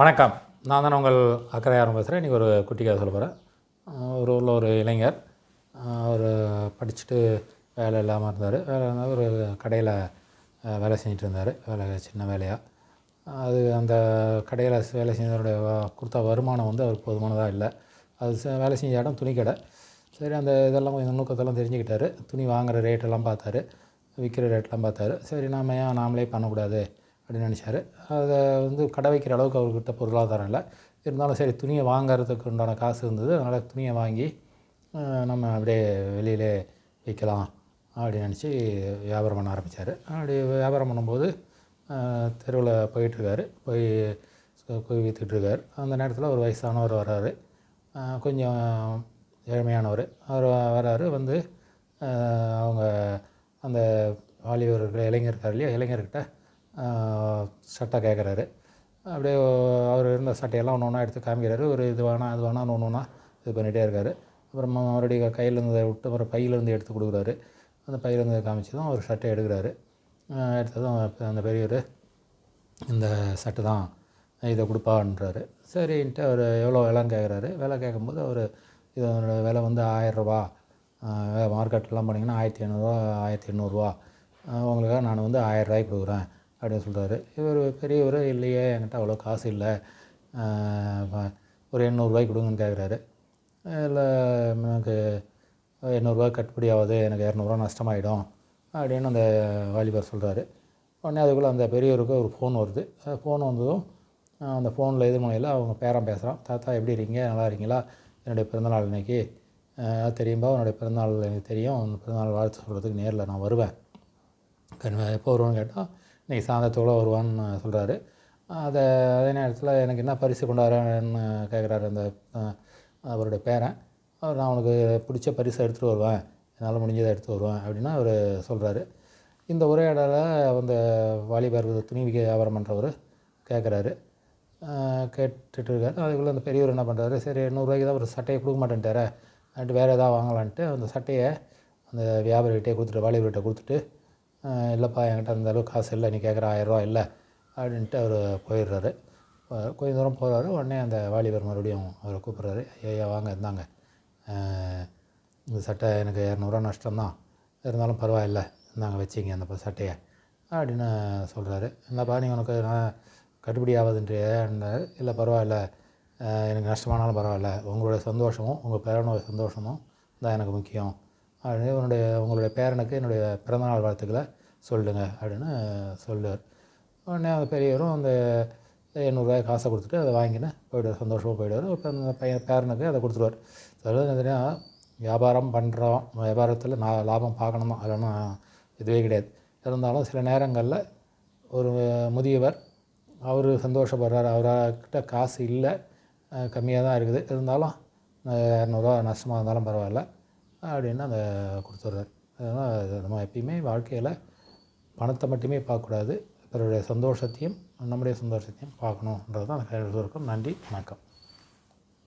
வணக்கம். நான் தான் உங்கள் அக்கறையாரம் பேசுகிறேன் இன்றைக்கி ஒரு குட்டி கதை சொல்ல போகிறேன் ஒரு ஊரில் ஒரு இளைஞர் அவர் படிச்சுட்டு வேலை இல்லாமல் இருந்தார். வேலை இல்லாமல் ஒரு கடையில் வேலை செஞ்சுட்டு இருந்தார். வேலை சின்ன வேலையாக அது அந்த கடையில் வேலை செஞ்சதோடைய கொடுத்த வருமானம் வந்து அவருக்கு போதுமானதாக இல்லை. அது வேலை செஞ்ச இடம் துணி கடை சரி அந்த இதெல்லாம் கொஞ்சம் நுணுக்கத்தெல்லாம் தெரிஞ்சுக்கிட்டாரு. துணி வாங்குகிற ரேட்டெல்லாம் பார்த்தாரு. விற்கிற ரேட்லாம் பார்த்தாரு. சரி நாம ஏன் நாமளே பண்ணக்கூடாது? அப்படின்னு நினச்சாரு. அதை வந்து கடை வைக்கிற அளவுக்கு அவர்கிட்ட பொருளாதாரம் இல்லை. இருந்தாலும் சரி துணியை வாங்குறதுக்கு உண்டான காசு இருந்தது. அதனால் துணியை வாங்கி நம்ம அப்படியே வெளியிலே விற்கலாம் அப்படின்னு நினச்சி வியாபாரம் பண்ண ஆரம்பித்தார் அப்படி வியாபாரம் பண்ணும்போது தெருவில் போயிட்டுருக்காரு. போய் சு- போய் விற்றுட்ருக்கார் அந்த நேரத்தில் ஒரு வயசானவர் வர்றாரு. கொஞ்சம் ஏழ்மையானவர். அவர் வர்றாரு வந்து அவங்க அந்த வாலிபர் இருக்கிற இளைஞர் இருக்கார் இல்லையா? இளைஞர்கிட்ட சட்டை கேட்குறாரு அப்படியே அவர் இருந்த சட்டையெல்லாம் ஒன்று ஒன்றா எடுத்து காமிக்கிறாரு. ஒரு இது வேணாம் அது வேணாம்னு ஒன்று ஒன்றா இது பண்ணிகிட்டே இருக்காரு. அப்புறம் மறுபடியும் கையில் இருந்ததை விட்டு அப்புறம் பையிலேருந்து எடுத்து கொடுக்குறாரு. அந்த பையிலேருந்து காமிச்சதும் அவர் சட்டை எடுக்கிறாரு. எடுத்ததும் அந்த பெரியவர் இந்த சட்டை தான் இதை கொடுப்பான்றாரு. சரின்ட்டு அவர் எவ்வளோ விலைன்னு கேட்குறாரு விலை கேட்கும்போது அவர் இதோட விலை வந்து ஆயிரரூபா மார்க்கெட்லாம் போனீங்கன்னா ஆயிரத்தி ஐநூறுரூவா ஆயிரத்தி எண்ணூறுரூவா உங்களுக்காக நான் வந்து ஆயிரரூவாய்க்கு கொடுக்குறேன். அப்படின்னு சொல்கிறாரு இவர் பெரியவர் இல்லையே என்கிட்ட அவ்வளோ காசு இல்லை. ஒரு எண்ணூறுரூவாய்க்கு கொடுங்கன்னு கேட்குறாரு இல்லை எனக்கு எண்ணூறுரூவா கட்டுப்படி ஆகுது எனக்கு இரநூறுவா நஷ்டமாயிடும் அப்படின்னு அந்த வாலிபர் சொல்கிறாரு உடனே அதுக்குள்ளே அந்த பெரியவருக்கு ஒரு ஃபோன் வருது. ஃபோன் வந்ததும் அந்த ஃபோனில் இது முனையில் அவங்க பேரன் பேசுகிறான் தாத்தா எப்படி இருக்கீங்க? நல்லா இருக்கீங்களா? என்னுடைய பிறந்தநாள் இன்றைக்கி அது தெரியும்பா? உன்னுடைய பிறந்தநாள் எனக்கு தெரியும். உன் பிறந்தநாள் வாழ்த்து சொல்கிறதுக்கு நேரில் நான் வருவேன். கன்வ எப்போ வருவோன்னு கேட்டால் இன்றைக்கி சாந்தத்தோடு வருவான்னு சொல்கிறாரு அதை அதே நேரத்தில் எனக்கு என்ன பரிசு கொண்டாடுறேன்னு கேட்குறாரு அந்த அவருடைய பேரன். அவர் நான் உனக்கு பிடிச்ச பரிசை எடுத்துகிட்டு வருவேன். என்னால் முடிஞ்சதை எடுத்து வருவேன். அப்படின்னு அவர் சொல்கிறாரு இந்த உரையாடல அந்த வாலிபர் துணி வியாபாரம் பண்ணுறவர் கேட்குறாரு கேட்டுட்டு இருக்காரு. அதுக்குள்ளே அந்த பெரியவர் என்ன பண்ணுறாரு சரி எண்ணூறுரூவாய்க்கு தான் ஒரு சட்டையை கொடுக்க மாட்டேன்ட்டார அப்படின்ட்டு வேறு எதாவது வாங்கலான்ட்டு அந்த சட்டையை அந்த வியாபாரிகிட்டே கொடுத்துட்டு வாலிபர்கிட்ட கொடுத்துட்டு இல்லைப்பா என்கிட்ட அந்த அளவுக்கு காசு இல்லை நீ கேட்குற ஆயிரரூவா இல்லை அப்படின்ட்டு அவர் போயிடுறாரு. கொஞ்சம் தூரம் போகிறாரு உடனே அந்த வாலிபர் மறுபடியும் அவரை கூப்பிட்றாரு. ஐயா வாங்க இருந்தாங்க இந்த சட்டை எனக்கு இரநூறுவா நஷ்டம்தான். இருந்தாலும் பரவாயில்ல இருந்தாங்க வச்சிங்க அந்த சட்டையை அப்படின்னு சொல்கிறாரு என்னப்பா நீ உனக்கு நான் கட்டுப்படி ஆகுதுன்றியாரு இல்லை பரவாயில்ல. எனக்கு நஷ்டமானாலும் பரவாயில்ல. உங்களுடைய சந்தோஷமும் உங்கள் பேரனோட சந்தோஷமும் தான் எனக்கு முக்கியம். அப்படின்னு உன்னுடைய உங்களுடைய பேரனுக்கு என்னுடைய பிறந்தநாள் வாழ்த்துக்களை சொல்லுங்கள் அப்படின்னு சொல்லுவார். உடனே அந்த பெரியவரும் அந்த எண்ணூறுரூவாய் காசை கொடுத்துட்டு அதை வாங்கினேன் போயிடுவார் சந்தோஷமாக போயிடுவார். இப்போ அந்த பையன் பேரனுக்கு அதை கொடுத்துருவார். அதாவது வியாபாரம் பண்ணுறோம் வியாபாரத்தில் நான் லாபம் பார்க்கணும்? தான் அதெல்லாம் இதுவே கிடையாது. இருந்தாலும் சில நேரங்களில் ஒரு முதியவர் அவர் சந்தோஷப்படுறார். அவர்கிட்ட காசு இல்லை கம்மியாக தான் இருக்குது. இருந்தாலும் இரநூறுவா நஷ்டமாக இருந்தாலும் பரவாயில்ல. அப்படின்னு அந்த கொடுத்துட்றாரு அதனால் நம்ம எப்பயுமே வாழ்க்கையில் பணத்தை மட்டுமே பார்க்கக்கூடாது பிறருடைய சந்தோஷத்தையும் நம்முடைய சந்தோஷத்தையும் பார்க்கணுன்றது தான் எனக்கு இருக்கும் நன்றி வணக்கம்.